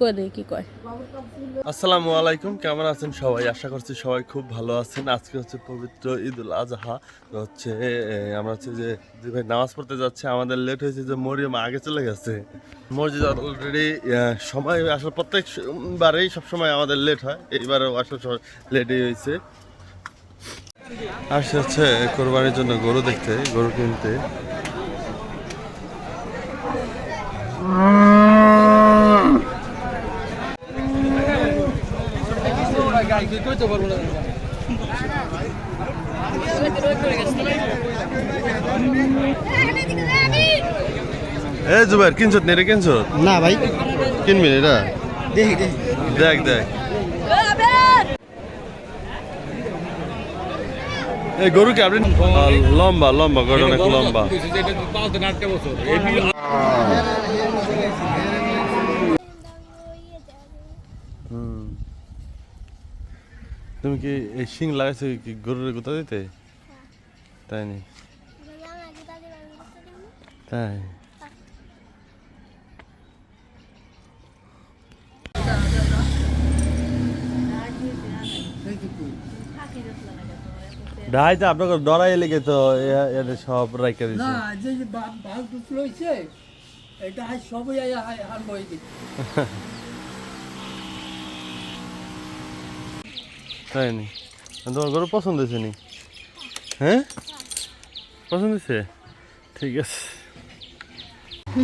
কয় দে কি কয়? আসসালামু আলাইকুম, কেমন আছেন সবাই? আশা করছি সবাই খুব ভালো আছেন। আজকে হচ্ছে পবিত্র ঈদুল আজহা। হচ্ছে আমরা হচ্ছে যে যে ভাই নামাজ পড়তে যাচ্ছে, আমাদের লেট হয়েছে যে মরিয়ম আগে চলে গেছে। মসজিদ অলরেডি সময় আসলে প্রত্যেক বারেই সবসময় আমাদের লেট হয়। এইবারও আসলে লেটই হয়েছে। আসছে হচ্ছে, কোরবানির জন্য গরু দেখতে, গরু কিনতে। এ জুবাইর কিনছত নি রে কিনছত? না ভাই। কিনবি এটা দেখি দেখি। দেখ দেখ। এই গরু কি আপনি? লম্বা লম্বা গরু অনেক লম্বা। তুমি কি এই শিং লাগাইছো কি গরুর গোতা দিতে? তাই নি? তাই। ঢাই তো আপনাকে ডরাই লেগে তো এটা সব রাইকা না দিছে যে যে বাঘ দুটো এটা সবই আনব এই দিকে তাই নি? তোমার গরু পছন্দ হয়েছে নি? হ্যাঁ? পছন্দ হয়েছে? ঠিক আছে।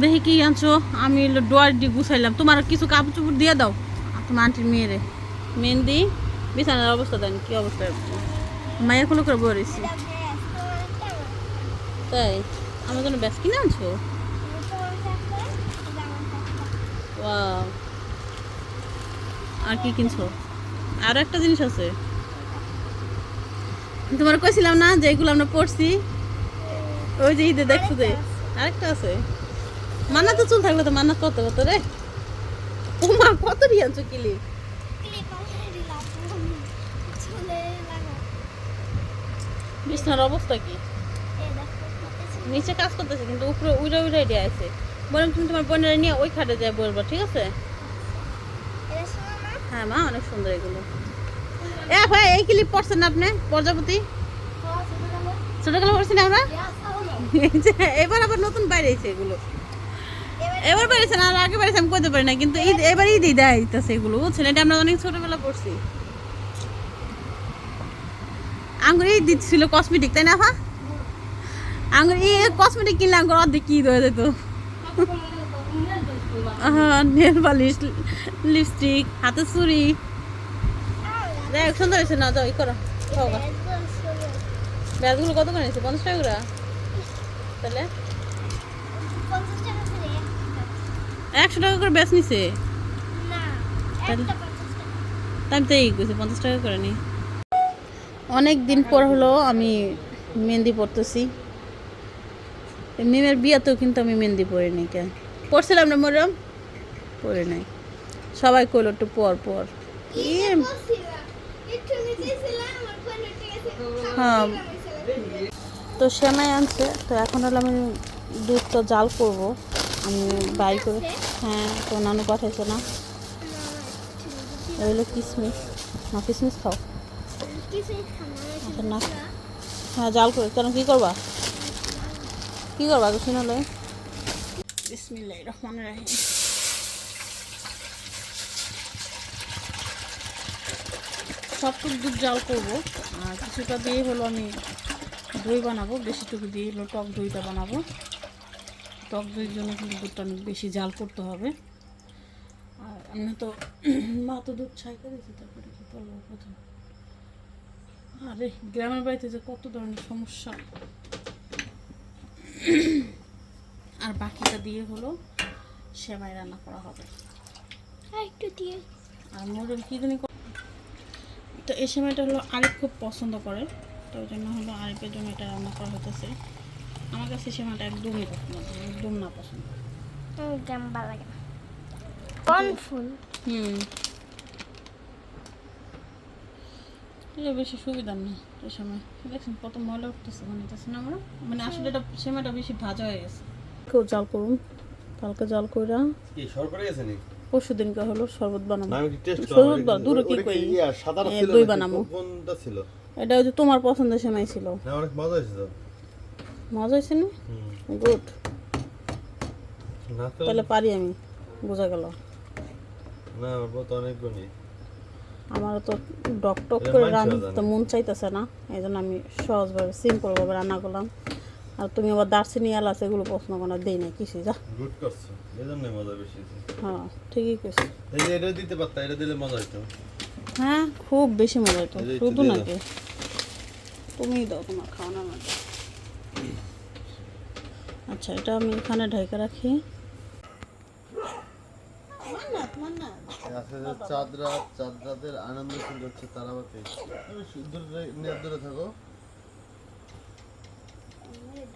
দেখি কি আনছো? আমি ডোয়ার দিয়ে গুছাইলাম। তোমার কিছু কাপড় চোপড় দিয়ে দাও। তোমার আন্টির মেয়েরে। মেহেন্দি, বিছানার অবস্থা দেন, কি অবস্থা? মায়ের কোনো করে বলেছি তাই? আমার জন্য ব্যাস কিনে আনছো. আর কি কিনছো? আরও একটা জিনিস আছে। তোমার কইছিলাম না যে এগুলো আমরা পড়ছি? ওই যে ঈদে দেখছ যে, আরেকটা আছে। মান্না তো চুল থাকলে তো মান্না কত কত রে। ও কত দিয়ে আনছো কিলি। বিছনার অবস্থা কি? নিচে কাজ করতেছে, কিন্তু উপরে উইরা উইরা দিয়ে আছে। বরং তুমি তোমার বোনেরা নিয়ে ওই খাটে যায় বলব, ঠিক আছে? হ্যাঁ মা, অনেক সুন্দর এগুলো। এ ভাই, এই ক্লিপ পড়ছেন আপনি? প্রজাপতি? ছোটবেলা পড়ছি না আমরা? এবার আবার নতুন বাইরেছে এগুলো। এবার বেরিয়েছে না আগে বেরিয়েছে, আমি করতে পারি না কিন্তু ঈদ, এবার ঈদই দেয় দিতেছে এগুলো, বুঝছেন? এটা আমরা অনেক ছোটবেলা পড়ছি। আঙ্গুর ঈদ দিচ্ছিল কসমেটিক তাই না হা আঙ্গুর এই কসমেটিক কিনলে আঙ্গুর অর্ধেক কি হয়ে যেত। নেল পালিশ, লিপস্টিক, হাতে চুড়ি দেখ সুন্দর হয়েছে। না যাও, ই করো ব্যাগগুলো কত করে নিয়েছে? পঞ্চাশ টাকা করে? তাহলে? একশো টাকা করে ব্যাস নিছে? আমি তো এই গেছি পঞ্চাশ টাকা করে নি। অনেক দিন পর হলো আমি মেহেন্দি পরতেছি। মিমের বিয়াতেও কিন্তু আমি মেহেন্দি পরিনি কেন পড়ছিলাম না মরম পরে নাই। সবাই কইলো একটু পর পর হ্যাঁ। তো সেমাই আনছে তো এখন হলো আমি দুধটা জাল করব। আমি বাই করে হ্যাঁ তো নানু পাঠাইছে না। হলো কিসমিস। না কিসমিস খাও। আচ্ছা না। হ্যাঁ জাল করে কেন কী করবা? কী করবা আগে শুনালে বিসমিল্লাহ রহমান দুধ জাল করব। আর কিছুটা দিয়ে হলো আমি দই বানাবো, বেশিটুকু দিয়ে হলো টক দইটা বানাবো। টক দইয়ের জন্য কিন্তু দুধটা অনেক বেশি জাল করতে হবে। আর আমি তো মা তো দুধ ছাই করেছি তারপরে কি করব প্রথম? আরে, গ্রামের বাড়িতে যে কত ধরনের সমস্যা। আর বাকিটা দিয়ে হলো সেমাই রান্না করা হবে। একটু দিয়ে। আর কী জানি তো এই সময়টা হলো আরেক খুব পছন্দ করে তো ওই জন্য হলো আরেকের জন্য এটা রান্না করা হতেছে আমার কাছে সেমাটা একদমই পছন্দ একদম না পছন্দ। একদম ভালো লাগে না। কোন হুম। এটা বেশি সুবিধার না এই সময় দেখছেন কত ময়লা উঠতেছে মনে না আমরা? মানে আসলে এটা সেমাটা বেশি ভাজা হয়ে গেছে। কেউ জাল করুন। কালকে জাল কইরা কি পরশু দিনকে হলো শরবত বানাবো শরবত বা দূরে কি কই? দই? বানাবো। কোনটা ছিল? এটা ওই যে তোমার পছন্দের সেমাই ছিল। না অনেক মজা হয়েছে তো। মজা হয়েছে না? গুড। তাহলে পারি আমি। বোঝা গেল। না আমার তো অনেক গুণী। আমার তো ডক টক করে রান্না তো মন চাইতেছে না। এই জন্য আমি সহজভাবে সিম্পলভাবে রান্না করলাম। আর তুমি আবার দার্সিনি এলাচ এগুলো পছন্দ করো না দেই না কিছুই যা। গুড করছ এই জন্যই মজা বেশি হ্যাঁ ঠিকই কইছি। এই যে এটা দিতে পারতা এটা দিলে মজা হইতো। হ্যাঁ খুব বেশি মজা হতো একটু শুধু। নাকি? তুমিই দাও তোমার খাওয়ানোর মধ্যে আচ্ছা এটা আমি এখানে ঢেকে রাখি। চাঁদরা চাঁদরাদের আনন্দ শুরু হচ্ছে তারাবাতে। তুমি সু- দূরে নে- দূরে থাকো।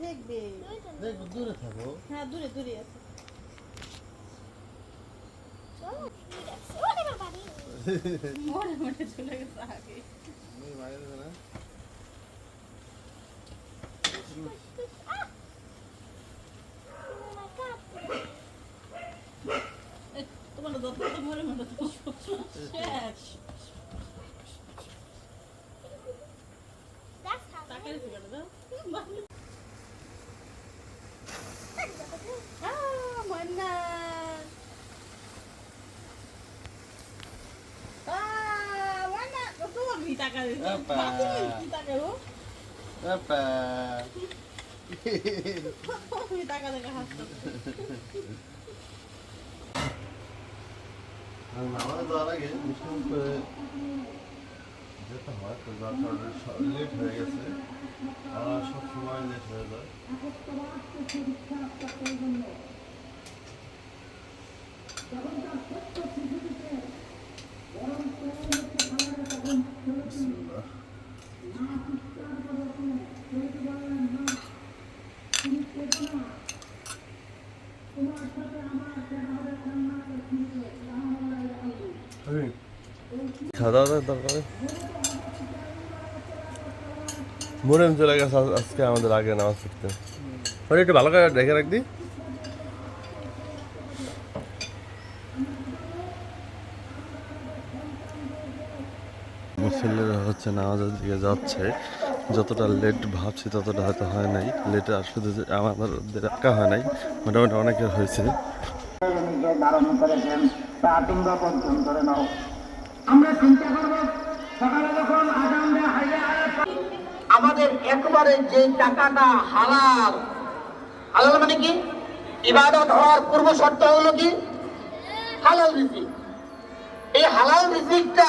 দেখবে। দেখো দূরে থাকো। হ্যাঁ দূরে দূরে আছে। চলে গেছে আগে। বাইরে না? তোমার মনে মনে তো শেষ। টাকা দিতে দাও। করে যেতে হয় তো যার কারণে লেট হয়ে গেছে আর সব সময় লেট হয়ে যায়। খাওয়া দাওয়া দরকার মরিম আজকে আমাদের আগে নামাজ ওটা একটু ভালো করে দেখে রাখবি। মুসল্লিরা হচ্ছে নামাজের দিকে যাচ্ছে। যতটা লেট ভাবছি ততটা হয়তো হয় নাই। লেট আর শুধু যে আমাদের একা হয় নাই মোটামুটি অনেকের হয়েছে। আমরা চিন্তা করব সকালে যখন আমাদের একবারে যে টাকাটা হালাল হালাল মানে কি? ইবাদত হওয়ার পূর্ব শর্ত হলো কি? হালাল রিজিক। এই হালাল রিজিকটা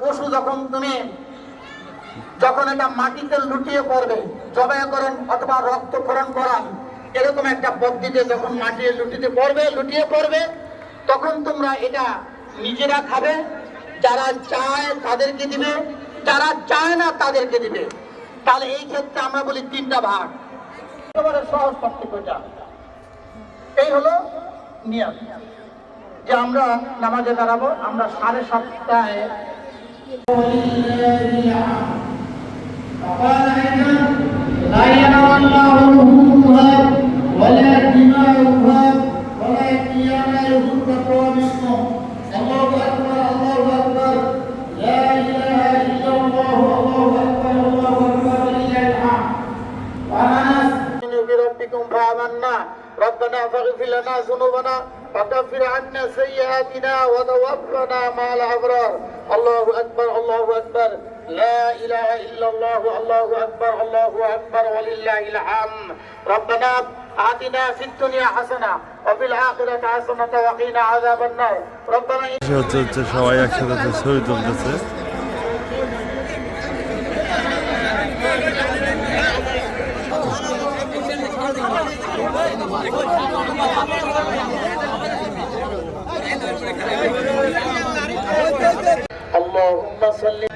পশু যখন তুমি, যখন এটা মাটিতে লুটিয়ে পড়বে, জবাই করেন অথবা রক্তক্ষরণ করান, এরকম একটা পদ্ধতিতে যখন মাটিতে লুটিতে পড়বে, লুটিয়ে পড়বে, তখন তোমরা এটা নিজেরা খাবে, যারা চায় তাদেরকে দিবে, যারা চায় না তাদেরকে দিবে। তাহলে এই ক্ষেত্রে আমরা বলি তিনটা ভাগ। একেবারে সহজ পার্থক্যটা এই হলো নিয়ম। যে আমরা নামাজে দাঁড়াবো, আমরা সাড়ে সাতটায় ربنا فاغفر لنا ذنوبنا وكفر عنا سيئاتنا وتوفنا مع الأبرار. الله أكبر الله أكبر لا إله إلا الله الله أكبر الله أكبر ولله الحمد ربنا آتنا في الدنيا حسنة وفي الآخرة حسنة وقنا عذاب النار ربنا সে হচ্ছে হচ্ছে সবাই একসাথে হচ্ছে ছবি তুলতেছে اللهم صل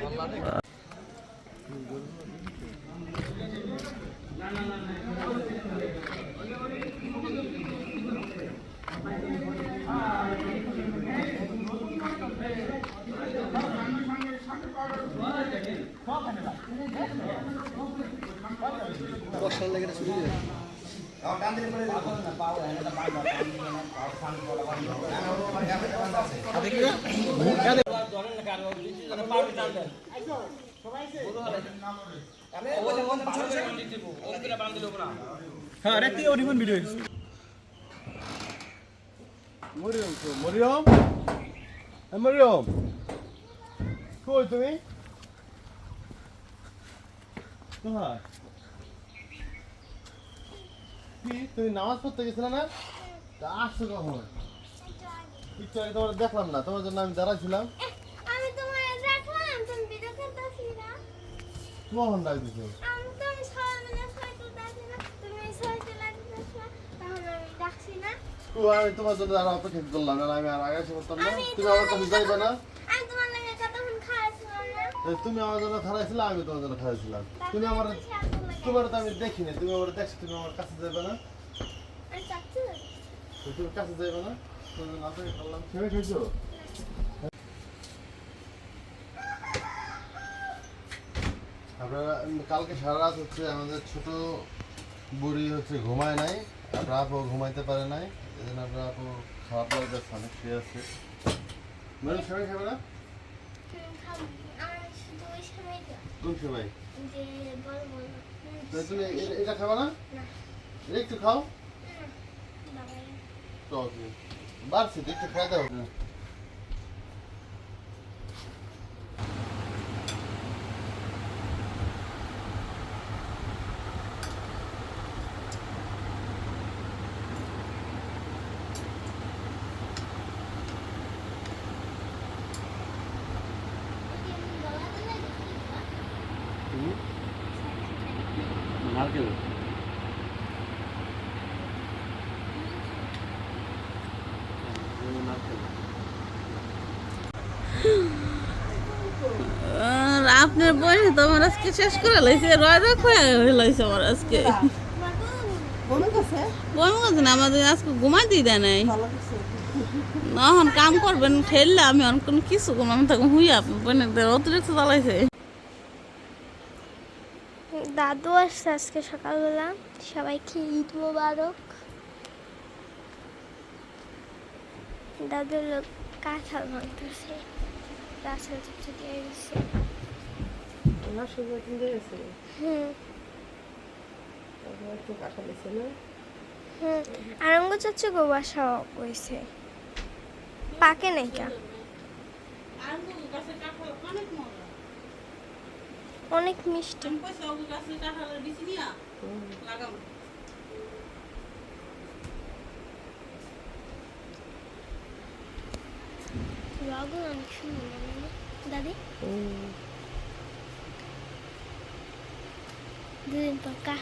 মরিয়ম তো মরিয়ম? এ মরিয়ম। কই তুমি? কোথায়? কি তুমি নামাজ পড়তে গেছিলে না? তা আসছো কখন? কিচ্ছু আগে তোমার দেখলাম না তোমার জন্য আমি দাঁড়াইছিলাম। আমি তোমার রাখলাম তুমি ভিডিও কখন দিছো আমি তোমার জন্য আর অপেক্ষা করলাম না আমি আর আগে করতাম না। তুমি আমার কাছে যাইবে না। তুমি আমার জন্য খারাইছিলে আমি তোমার জন্য খারাইছিলাম তুমি আমার তোমার তো আমি দেখিনি তুমি আমার দেখছ তুমি আমার কাছে যাবে না। তুমি কাছে যাইবে না তোমার জন্য অপেক্ষা করলাম। তুমি খাইছো? আপনারা কালকে সারা রাত হচ্ছে আমাদের ছোট বুড়ি হচ্ছে ঘুমায় নাই। আপনার আপু ঘুমাইতে পারে নাই এই জন্য আপনার আপু খারাপ লাগছে অনেক শুয়ে আছে। মানে সবাই খাবে না? কোন তো তুমি এটা খাবে না। এটা একটু খাও। বাড়ছে একটু খাই দাও। আর আপনার বয়সে তো আমার আজকে শেষ করে লাইছে রয় রয় হয়ে লাইছে আমার আজকে। বমি করছে না, আমাদের আজকে ঘুমাই দিয়ে দেয় নাই এখন কাম করবেন ঠেললে আমি অন কোনো কিছু আমি তখন হুই আপনি বোনের অতিরিক্ত চালাইছে দাদু আসছে আজকে সকালবেলা। সবাইকে ঈদ মোবারক। দাদু লোক কাঁঠাল ভাঙতেছে গাছের চিপচে দিয়ে গেছে? হুম হুম আরঙ্গ চাচ্ছে গো বাসা হয়েছে পাকে নাই কা? অনেক মিষ্টি। রগও অনেক সুন্দর দাদি দুদিন পর কা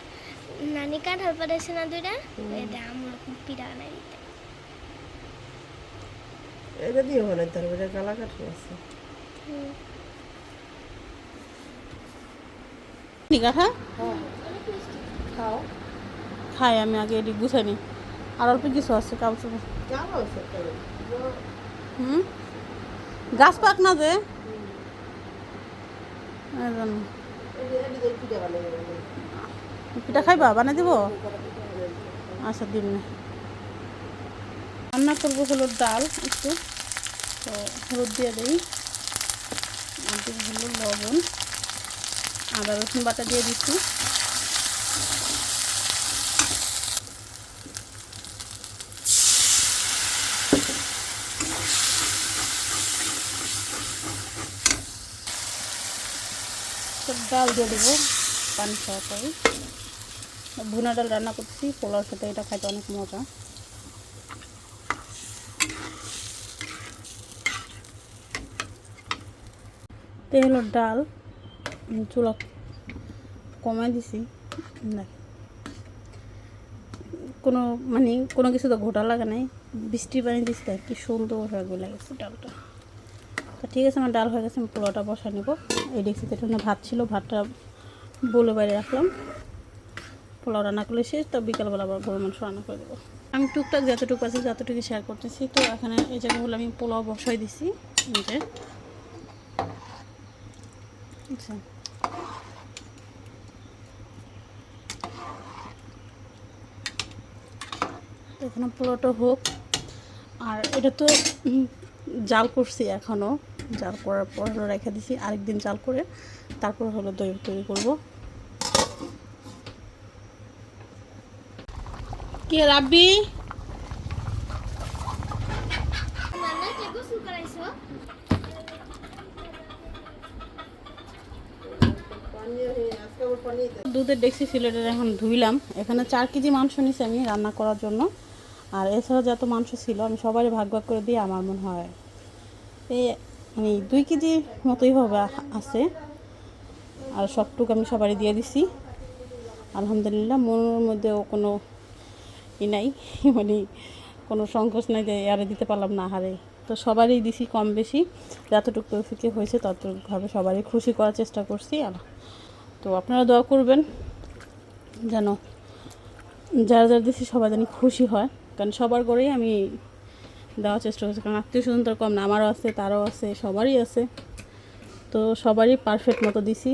নানি কাঁঠাল পাঠাইছে না দুইটা এটা আমার পিঠা বানাই দিতে এটা দিয়ে তার উপরে কালা কাঠি আছে হুম। কাঠা খাও খাই আমি আগে এটি গুছাই নি। আর অল্প কিছু আছে কাপড় হুম? গাছ পাক না যে? পিঠা খাইবা? বানাই দিব? আচ্ছা দিন না। রান্না করব হলো ডাল একটু। তো হলুদ দিয়ে দিই। হলো লবণ। আদা, রসুন বাটা দিয়ে দিচ্ছি। ডাল দিয়ে দেবো পানি সহকারে ভুনা ডাল রান্না করছি পোলাওর সাথে, এটা খাইতে অনেক মজা। তেল ডাল। চুলা কমাই দিছি। দেখ কোনো মানে কোনো কিছু তো ঘোটা লাগা নাই। বৃষ্টির পানি দিছি, তাই কি সুন্দর হয়ে গেলে গেছে ডালটা। তো ঠিক আছে আমার ডাল হয়ে গেছে, আমি পোলাওটা বসা নেব। এই ডেক্সিতে একটু ভাত ছিল, ভাতটা বলে বাইরে রাখলাম পোলাও রান্না করলে শেষ, তো বিকালবেলা আবার গরু মাংস রান্না করে দেবো। আমি টুকটাক যতটুকু আছে যতটুকু শেয়ার করতেছি, তো এখানে এই জায়গা হলো আমি পোলাও বসাই দিছি যে। আচ্ছা। এখানে পোলাওটা হোক। আর এটা তো জাল করছি এখনও জাল করার পর রেখে দিছি আরেকদিন জাল করে তারপর হলো দই তৈরি করব। কে রাব্বি নানা কে গোসল করাইছো পানি আজকে আবার পানি দুধের ডেক্সি সিলেটের এখন ধুইলাম। এখানে চার কেজি মাংস নিছি আমি রান্না করার জন্য। আর এছাড়া যত মাংস ছিল, আমি সবারই ভাগ ভাগ করে দিয়ে আমার মনে হয় এই মানে দুই কেজি মতোই হবে আছে। আর সবটুকু আমি সবারই দিয়ে দিছি। আলহামদুলিল্লাহ, মনের মধ্যেও কোনো ই নাই মানে কোনো সংকোচ নাই যে আরে দিতে পারলাম না হারে তো সবারই দিছি কম বেশি। যতটুকু তৌফিকে হয়েছে ততটুকুভাবে সবারই খুশি করার চেষ্টা করছি। আর তো আপনারা দোয়া করবেন যেন যারা যারা দিচ্ছি সবাই যেন খুশি হয়। কারণ সবার করেই আমি দেওয়ার চেষ্টা করছি। কারণ আত্মীয় স্বজন তার কম না, আমারও আছে, তারও আছে, সবারই আছে। তো সবারই পারফেক্ট মতো দিছি।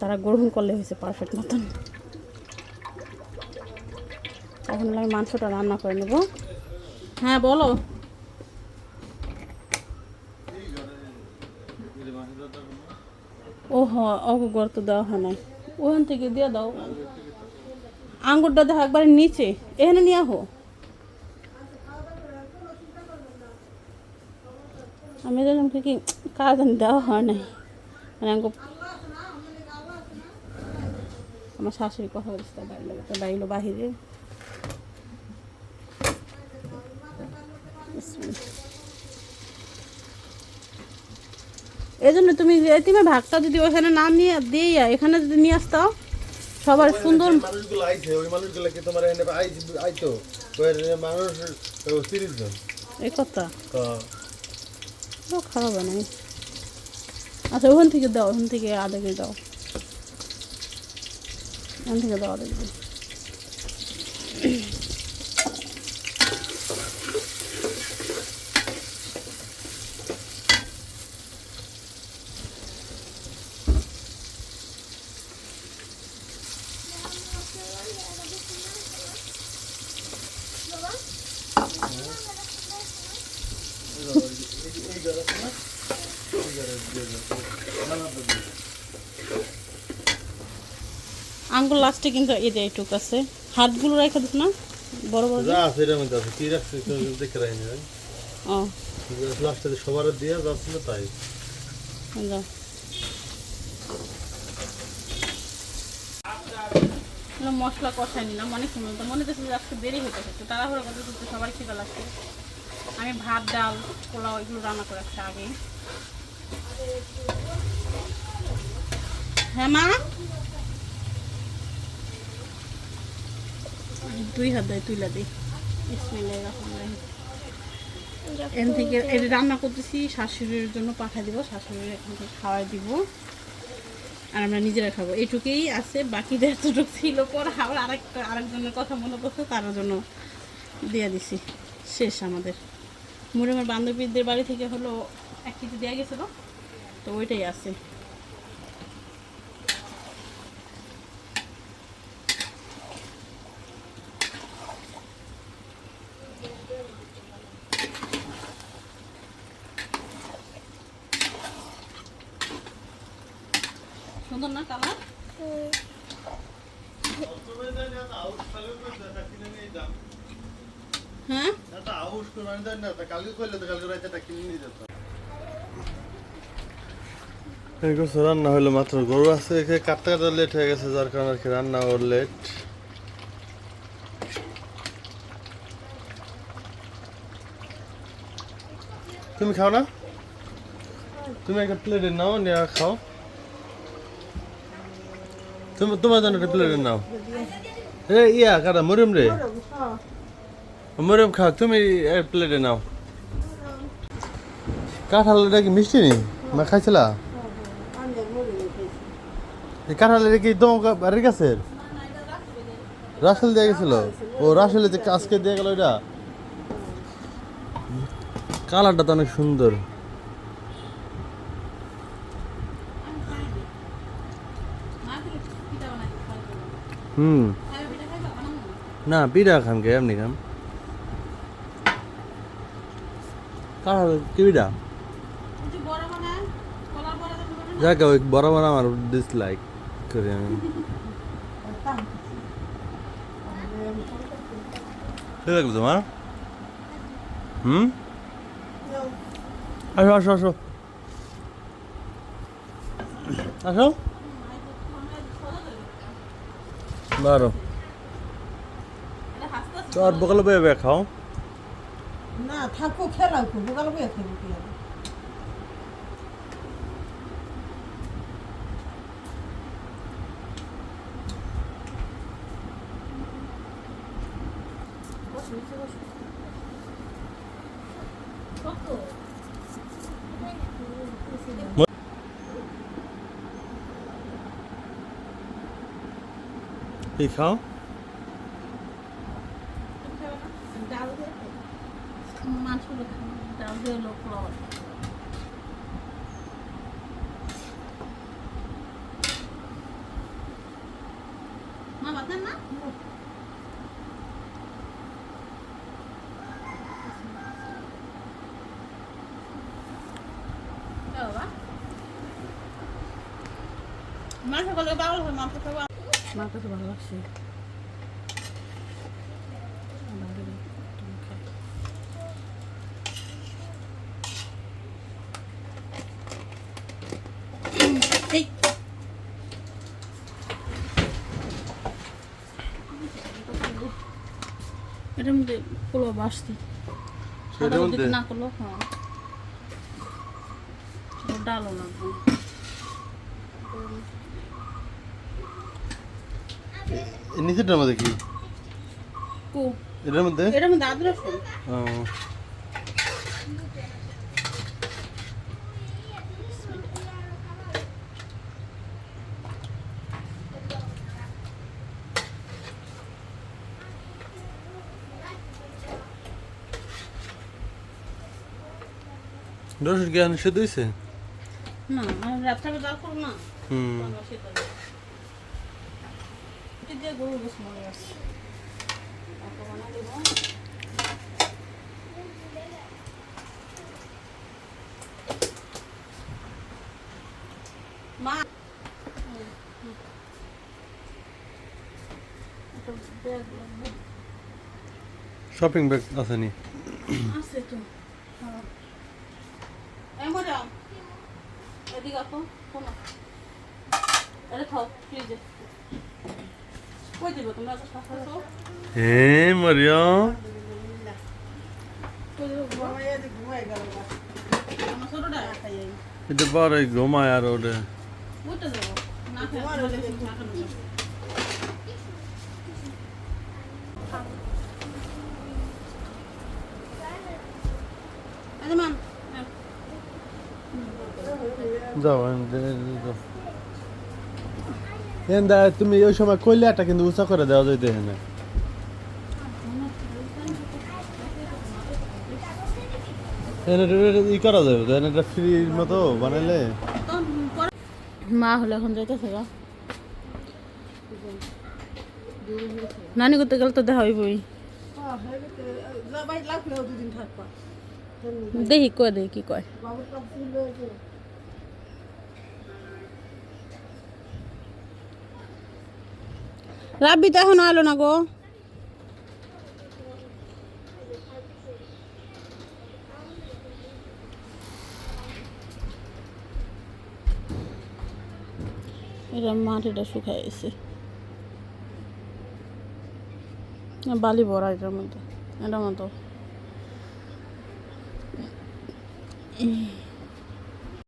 তারা গ্রহণ করলে হয়েছে পারফেক্ট মতন। এখন আমি মাংসটা রান্না করে নেব। হ্যাঁ বলো। ও হ অগর তো দেওয়া হয় নাই। ওখান থেকে দিয়ে দাও। আঙ্গুরটা দেখো একবারে নিচে, এখানে নিয়ে আহো। আমি জানলাম কি কাজ দেওয়া হয় নাই। মানে আঙ্গুর আমার শাশুড়ি কথা বলছে তার বাইরে লাগে বাইলো বাহিরে। এই জন্য তুমি যে তুমি ভাগটা যদি ওখানে না নিয়ে দিয়ে এখানে যদি নিয়ে আসতাও সবার সুন্দর মানুষগুলো আইছে ওই মানুষগুলো কি তোমার আইছে আইতো? ওই মানুষ তিরিশ জন। এই কথা? তো। খারাপ নাই। আচ্ছা ওখান থেকে দাও ওখান থেকে আধা কেজি দাও। ওখান থেকে দাও আধা কেজি আঙ্গুল লাস্টে কিন্তু এই যে এইটুক আছে। হাতগুলো রেখে দিস না বড় বড় যা আছে এটার মধ্যে আছে কি রাখছে তো দেখে রাখি না ও। লাস্টে সবার দিয়ে যাচ্ছিল তাই। যাও মশলা কষাই নিলাম অনেক সময় তো মনে হচ্ছে আজকে দেরি হতে একটু তাড়াহুড়ো করতে করতে সবার খিদে লাগছে। আমি ভাত ডাল পোলাও এগুলো রান্না করে রাখছি আগে হ্যাঁ মা? দুই হাত দেয় তুইলা দিই ইসমিল্লাহ রহমান এখান থেকে এটা রান্না করতেছি শাশুড়ির জন্য পাঠিয়ে দিব শাশুড়ির এখান থেকে খাওয়াই দিব। আর আমরা নিজেরা খাব। এইটুকুই আছে বাকি যতটুকু ছিল পর আবার আরেকটা আরেকজনের কথা মনে করছে তার জন্য দিয়ে দিছি। শেষ আমাদের। মুড়ে আমার বান্ধবীদের বাড়ি থেকে হলো এক কেজি দেওয়া গেছিল তো ওইটাই আছে। সুন্দর না কালার? হ্যাঁ? রান্না হলো মাত্র। গরু আছে কাটতে কাটতে লেট হয়ে গেছে, যার কারণে আর কি রান্না ওর লেট তুমি খাও না? তুমি একটা প্লেটে নাও, নিয়ে খাও। তুমি তোমার জন্য একটা প্লেটে নাও। রে ইয়া, কারা, মরিয়ম রে? মরিয়ম খাও, তুমি প্লেটে নাও। কাঁঠাল এটা কি মিষ্টি নেই মা খাইছিলা? এই কাঁঠালের কি তোমার বাড়ির কাছের? রাসেল দিয়ে গেছিল? ও রাসেল যে আজকে দিয়ে গেল এটা কালারটা তো অনেক সুন্দর। না পিঠা খাম কে এমনি খাম। আমি। লাগল তোমার? আসো। বারো তো আর বগল বয়ে বয়ে খাও। না থাকো খেলাও বগল বোকাল বইয়া কি খাও। মাংস করলে পাগল হয় মাংস খাওয়া মার কাছে ভালো লাগছে এটার মধ্যে পোলো বাসতি মধ্যে? না করল হ্যাঁ। ডালও লাগবে নিচেরটার মধ্যে কি? এটার মধ্যে? এটার মধ্যে আদা রসুন ও। রসুন কি না রাত্রে ডাল করব না। হুম। দিয়ে। গরু বেশ মনে দেবো। মা। শপিং ব্যাগ আছে নি আছে তো হ্যাঁ। এই এদিকে আসো শোনো এটা খাও ফ্রিজে কই দিব তোমরা তো সাথে আছো হে মরিয়ম এটা বড় ঘুমায় আর ওটা যাও আমি দে- দে- যাও। এন দা তুমি ওই সময় কইলাটা কিন্তু উঁচা করে দেওয়া যাইতে না এনে ই করা যাবে তো একটা ফ্রির মতো বানাইলে। মা হলে এখন যাইতেছে গা। নানি করতে গেলে তো দেখা হইবই। হ্যাঁ দেখি কয় দেখি কি কয় বাবুর কাপ ছিল যে রাব্বি তো এখন আলো না গো। এটা মাটিটা শুকায় গেছে। বালি ভরা এটার মধ্যে, এটার মতো।